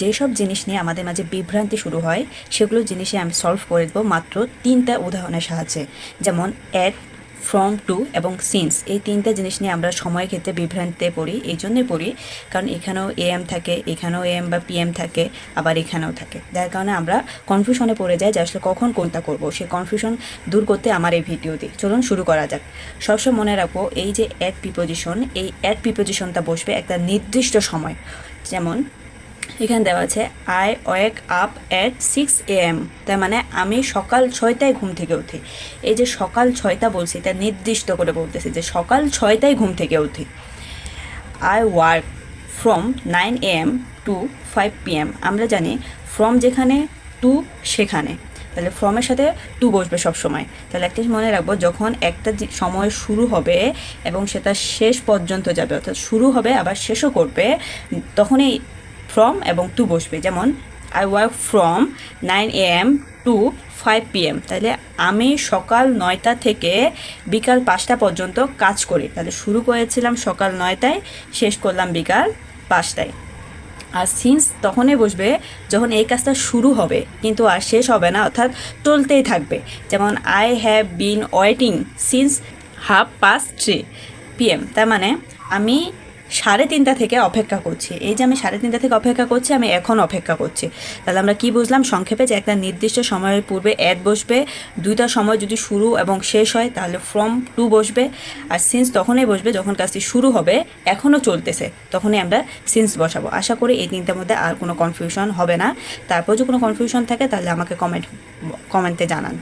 যেসব জিনিস নিয়ে আমাদের মাঝে বিভ্রান্তি শুরু হয়, সেগুলো জিনিসে আমি সলভ করে দেবো মাত্র তিনটা উদাহরণের সাহায্যে। যেমন অ্যাট ফ্রম টু এবং সিন্স এই তিনটা জিনিস নিয়ে আমরা সময়ের ক্ষেত্রে বিভ্রান্তিতে পড়ি, এই জন্যই পড়ি। কারণ এখানেও এএম থাকে, এখানেও এম বা পিএম থাকে, আবার এখানেও থাকে। যার কারণে আমরা কনফিউশনে পড়ে যাই যে আসলে কখন কোনটা করব। সেই কনফিউশন দূর করতে আমার এই ভিডিওটি চলুন শুরু করা যাক। সবসময় মনে রাখব এই যে অ্যাড প্রিপোজিশন এই অ্যাড প্রিপোজিশনটা বসবে একটা নির্দিষ্ট সময়। যেমন এখানে দেওয়া আছে I wake up at six A M তার মানে আমি সকাল ছয়টায় ঘুম থেকে উঠি। এই যে সকাল ছয়টা বলছি, এটা নির্দিষ্ট করে বলতেছি যে সকাল ছয়টায় ঘুম থেকে উঠি। I work from nine A M to five P M আমরা জানি ফ্রম যেখানে টু সেখানে। তাহলে ফ্রমের সাথে টু বসবে সব সময় তাহলে একটা মনে রাখব, যখন একটা সময় শুরু হবে এবং সেটা শেষ পর্যন্ত যাবে, অর্থাৎ শুরু হবে, আবার শেষও করবে, তখনই ফ্রম এবং টু বসবে। যেমন I work from nine A M to five P M তাহলে আমি সকাল নয়টা থেকে বিকাল পাঁচটা পর্যন্ত কাজ করি। তাহলে শুরু করেছিলাম সকাল নয়টায়, শেষ করলাম বিকাল পাঁচটায়। আর সিন্স তখনই বসবে, যখন এই কাজটা শুরু হবে, কিন্তু আর শেষ হবে না, অর্থাৎ চলতেই থাকবে। যেমন I have been waiting since half past three PM তার মানে আমি সাড়ে তিনটা থেকে অপেক্ষা করছি। এই যে আমি সাড়ে তিনটা থেকে অপেক্ষা করছি, আমি এখন অপেক্ষা করছি। তাহলে আমরা কি বুঝলাম? সংক্ষেপে যে একটা নির্দিষ্ট সময়ের পূর্বে অ্যাড বসবে, দুইটা সময় যদি শুরু এবং শেষ হয়, তাহলে ফ্রম টু বসবে। আর সিন্স তখনই বসবে যখন কাজটি শুরু হবে, এখনও চলতেছে, তখনই আমরা সিন্স বসাবো। আশা করি এই তিনটার মধ্যে আর কোনো কনফিউশন হবে না। তারপর যদি কোনো কনফিউশন থাকে, তাহলে আমাকে কমেন্ট কমেন্টে জানান।